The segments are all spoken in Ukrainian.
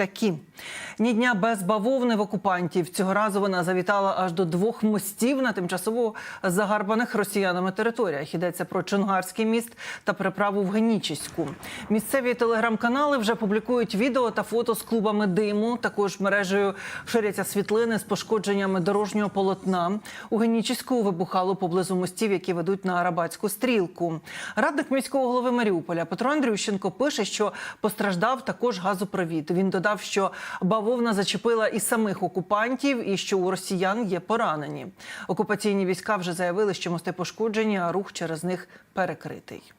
такі: ні дня без бавовни в окупантів. Цього разу вона завітала аж до двох мостів на тимчасово загарбаних росіянами територіях. Йдеться про Чонгарський міст та переправу в Генічіську. Місцеві телеграм-канали вже публікують відео та фото з клубами диму. Також мережею ширяться світлини з пошкодженнями дорожнього полотна. У Генічіську вибухало поблизу мостів, які ведуть на Арабатську стрілку. Радник міського голови Маріуполя Петро Андрющенко пише, що постраждав також газопровід. Він додав, що бавовна зачепила і самих окупантів, і що у росіян є поранені. Окупаційні війська вже заявили, що мости пошкоджені, а рух через них перекритий.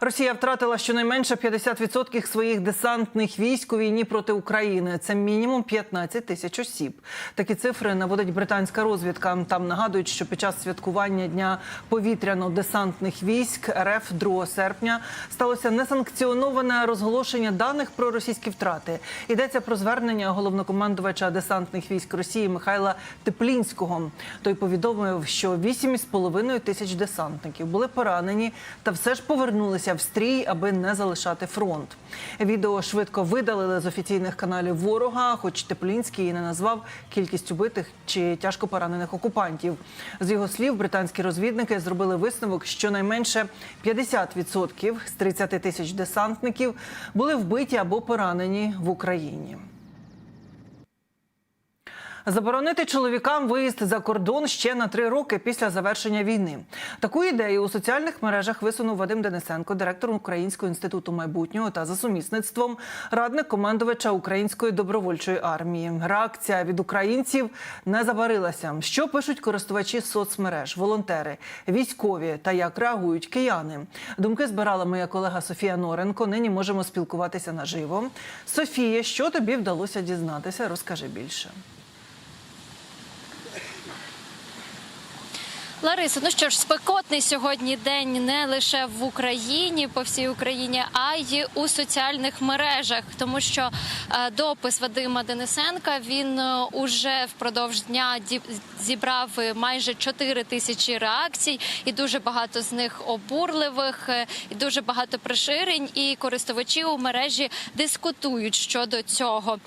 Росія втратила щонайменше 50% своїх десантних військ у війні проти України. Це мінімум 15 тисяч осіб. Такі цифри наводить британська розвідка. Там нагадують, що під час святкування дня повітряно-десантних військ РФ 2 серпня сталося несанкціоноване розголошення даних про російські втрати. Йдеться про звернення головнокомандувача десантних військ Росії Михайла Теплінського. Той повідомив, що 8,5 тисяч десантників були поранені та все ж повернулися в стрій, аби не залишати фронт. Відео швидко видалили з офіційних каналів ворога, хоч Теплінський і не назвав кількість убитих чи тяжко поранених окупантів. З його слів, британські розвідники зробили висновок, що найменше 50% з 30 тисяч десантників були вбиті або поранені в Україні. Заборонити чоловікам виїзд за кордон ще на три роки після завершення війни. Таку ідею у соціальних мережах висунув Вадим Денисенко, директор Українського інституту майбутнього та за сумісництвом радник командувача Української добровольчої армії. Реакція від українців не забарилася. Що пишуть користувачі соцмереж, волонтери, військові та як реагують кияни? Думки збирала моя колега Софія Норенко. Нині можемо спілкуватися наживо. Софія, що тобі вдалося дізнатися? Розкажи більше. Лариса, ну що ж, спекотний сьогодні день не лише в Україні, по всій Україні, а й у соціальних мережах, тому що е, допис Вадима Денисенка він е, уже впродовж дня зібрав майже 4 тисячі реакцій, і дуже багато з них обурливих, е, і дуже багато приширень. І користувачі у мережі дискутують щодо цього.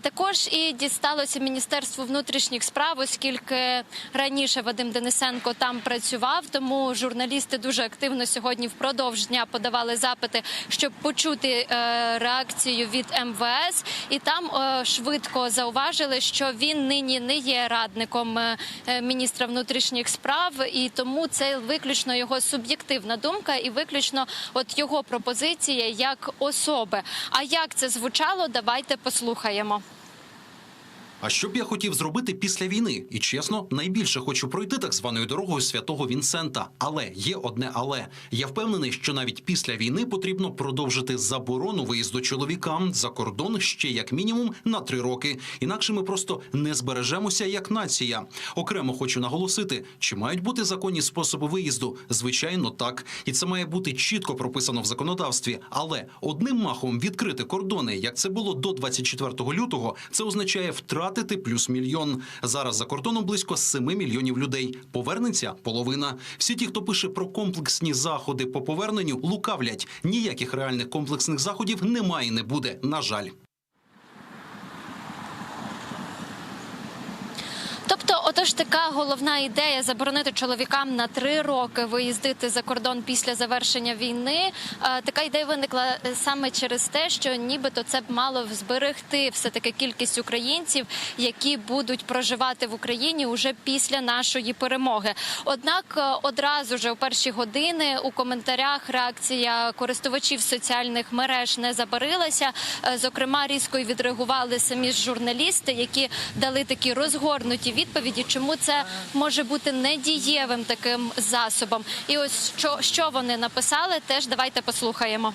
Також і дісталося Міністерству внутрішніх справ, оскільки раніше Вадим Денисенко там працював. Тому журналісти дуже активно сьогодні впродовж дня подавали запити, щоб почути е, реакцію від МВС, і там е, швидко зауважили, що він нині не є радником е, міністра внутрішніх справ, і тому це виключно його суб'єктивна думка і виключно от його пропозиція як особи. А як це звучало? Давайте послухаємо. А що б я хотів зробити після війни? І чесно, найбільше хочу пройти так званою дорогою святого Вінсента. Але є одне але я впевнений, що навіть після війни потрібно продовжити заборону виїзду чоловікам за кордон ще як мінімум на три роки. Інакше ми просто не збережемося як нація. Окремо хочу наголосити, чи мають бути законні способи виїзду? Звичайно, так, і це має бути чітко прописано в законодавстві. Але одним махом відкрити кордони, як це було до 24 лютого, це означає втратити плюс мільйон. Зараз за кордоном близько 7 мільйонів людей. Повернеться половина. Всі ті, хто пише про комплексні заходи по поверненню, лукавлять. Ніяких реальних комплексних заходів немає і не буде. На жаль. Тобто, отож, така головна ідея заборонити чоловікам на три роки виїздити за кордон після завершення війни. Е, Така ідея виникла е, саме через те, що нібито це б мало зберегти все таки кількість українців, які будуть проживати в Україні уже після нашої перемоги. Однак е, одразу ж у перші години у коментарях реакція користувачів соціальних мереж не забарилася. Зокрема, різко відреагували самі журналісти, які дали такі розгорнуті відповіді, чому це може бути недієвим таким засобом. І ось що, що вони написали, теж давайте послухаємо.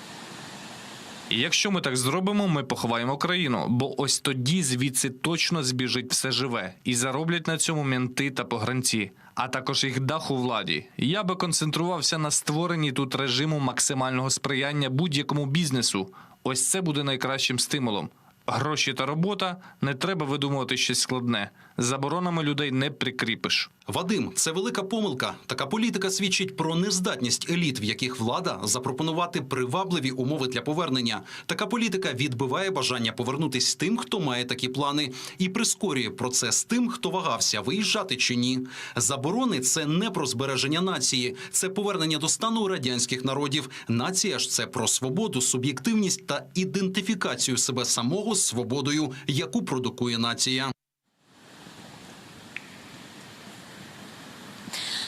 Якщо ми так зробимо, ми поховаємо країну, бо ось тоді звідси точно збіжить все живе і зароблять на цьому менти та погранці, а також їх дах у владі. Я би концентрувався на створенні тут режиму максимального сприяння будь-якому бізнесу. Ось це буде найкращим стимулом. Гроші та робота не треба видумувати щось складне. Заборонами людей не прикріпиш. Вадим, це велика помилка. Така політика свідчить про нездатність еліт, в яких влада запропонувати привабливі умови для повернення. Така політика відбиває бажання повернутись тим, хто має такі плани, і прискорює процес тим, хто вагався, виїжджати чи ні. Заборони це не про збереження нації, це повернення до стану радянських народів. Нація ж це про свободу, суб'єктивність та ідентифікацію себе самого з свободою, яку продукує нація.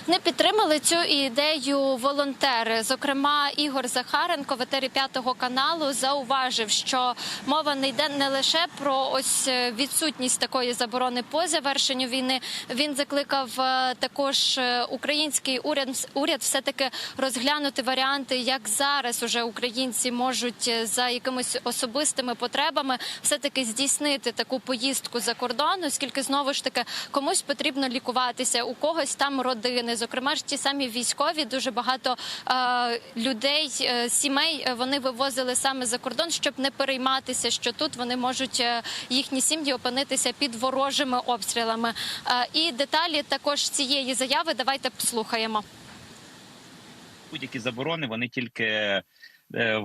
Не підтримали цю ідею волонтери. Зокрема, Ігор Захаренко, в етері п'ятого каналу, зауважив, що мова не йде не лише про ось е, відсутність такої заборони по завершенню війни. Він закликав е, також е, український уряд уряд все таки розглянути варіанти, як зараз уже українці можуть за якимись особистими потребами все таки здійснити таку поїздку за кордон, оскільки знову ж таки комусь потрібно лікуватися, у когось там родини. Зокрема ж ті самі військові, дуже багато е, людей, е, сімей е, вони вивозили саме за кордон, щоб не перейматися, що тут вони можуть е, їхні сім'ї опинитися під ворожими обстрілами. Е, і деталі також цієї заяви давайте послухаємо. будь-які заборони вони тільки е,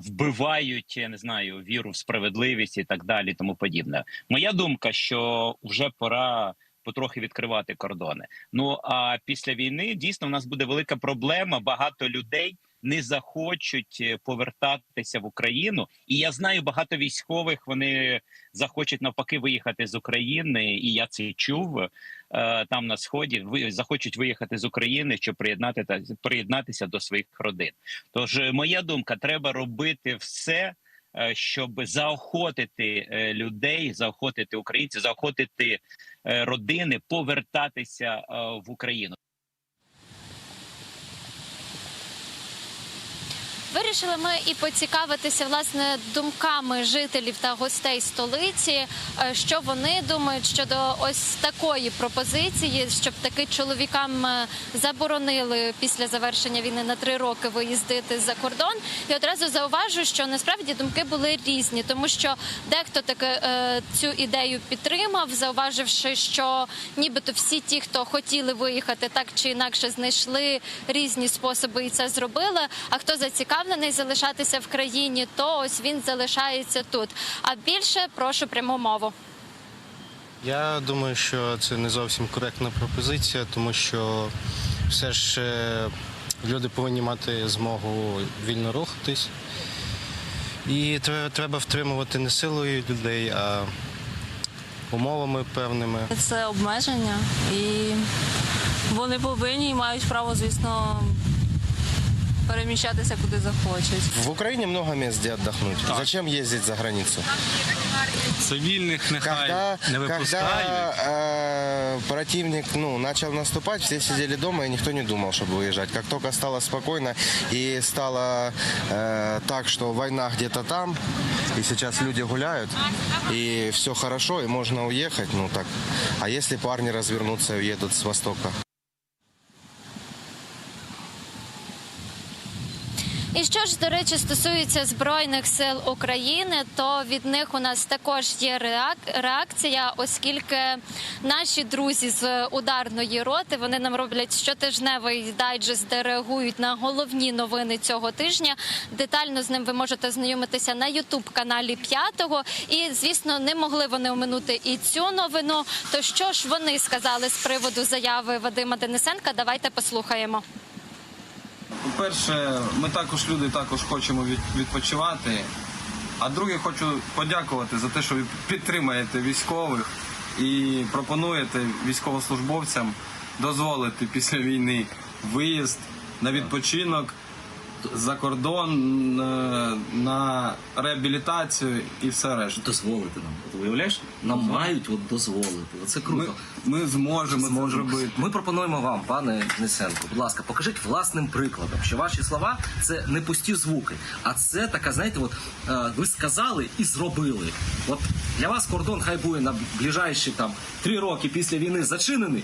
вбивають, я не знаю, віру в справедливість і так далі, тому подібне. Моя думка, що вже пора потрохи відкривати кордони. Ну а після війни дійсно в нас буде велика проблема. Багато людей не захочуть е, повертатися в Україну. І я знаю багато військових. Вони захочуть навпаки виїхати з України, і я це чув е, там на сході. Захочуть виїхати з України, щоб приєднати та приєднатися до своїх родин. Тож е, моя думка, треба робити все. Е, Щоб заохотити е, людей, заохотити українців, заохотити е, родини повертатися в Україну. Вирішили ми і поцікавитися власне думками жителів та гостей столиці, е, що вони думають щодо ось такої пропозиції, щоб таки чоловікам е, заборонили після завершення війни на три роки виїздити за кордон. І одразу зауважу, що насправді думки були різні, тому що дехто таки е, цю ідею підтримав, зауваживши, що нібито всі ті, хто хотіли виїхати, так чи інакше знайшли різні способи і це зробили. А хто зацікавлений залишатися в країні, то ось він залишається тут. А більше прошу пряму мову. Я думаю, що це не зовсім коректна пропозиція, тому що все ж е, люди повинні мати змогу вільно рухатись. І треба втримувати не силою людей, а умовами певними. Це обмеження, і вони повинні і мають право, звісно, переміщатися куди захочуть. В Украине много мест, где отдохнуть. Зачем ездить за границу? Цивільних нехай Когда, не когда випускають. э, противник ну, начал наступать, все сидели дома и никто не думал, чтобы выезжать. Как только стало спокойно и стало э, так, что война где-то там, и сейчас люди гуляют, и все хорошо, и можно уехать, ну так. А если парни развернутся и уедут с востока? І що ж, до речі, стосується збройних сил України, то від них у нас також є реак- реакція, оскільки наші друзі з ударної роти вони нам роблять щотижневий дайджест, де реагують на головні новини цього тижня. Детально з ним ви можете знайомитися на Ютуб каналі п'ятого. І звісно, не могли вони оминути і цю новину. То що ж вони сказали з приводу заяви Вадима Денисенка? Давайте послухаємо. По-перше, ми також люди також хочемо від- відпочивати. А друге, хочу подякувати за те, що ви підтримаєте військових і пропонуєте військовослужбовцям дозволити після війни виїзд на відпочинок за кордон, е, на реабілітацію і все решта. дозволити нам. От уявляєш, нам мають от дозволити. Ми, круто. ми зможемо це зробити. Ми пропонуємо вам, пане Несенко, будь ласка, покажіть власним прикладом, що ваші слова це не пусті звуки, а це така, знаєте, от е, ви сказали і зробили. От для вас кордон хай буде на ближайші там три роки після війни зачинений.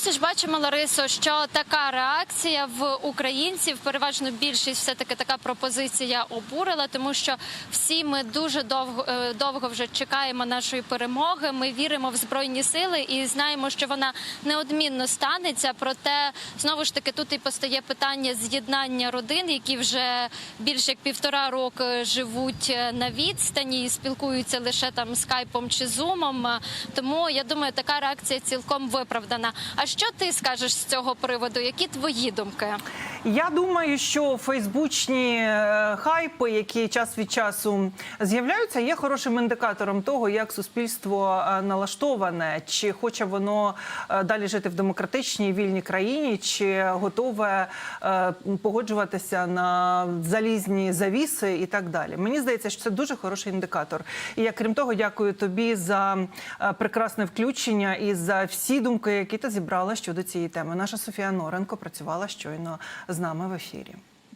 Ж бачимо, Ларисо, що така реакція в українців, переважно більшість, все таки така пропозиція обурила, тому що всі ми дуже довго е, довго вже чекаємо нашої перемоги. Ми віримо в збройні сили і знаємо, що вона неодмінно станеться. Проте знову ж таки тут і постає питання з'єднання родин, які вже більше як півтора року живуть е, на відстані і спілкуються лише там скайпом чи зумом. Е, Тому я думаю, така реакція цілком виправдана. А що ти скажеш з цього приводу? Які твої думки? Я думаю, що фейсбучні е, хайпи, які час від часу з'являються, є хорошим індикатором того, як суспільство е, налаштоване, чи хоче воно е, далі жити в демократичній вільній країні, чи готове погоджуватися на залізні завіси і так далі. Мені здається, що це дуже хороший індикатор. І я крім того, дякую тобі за прекрасне включення і за всі думки, які ти зібрала щодо цієї теми. Наша Софія Норенко працювала щойно з нами в ефірі.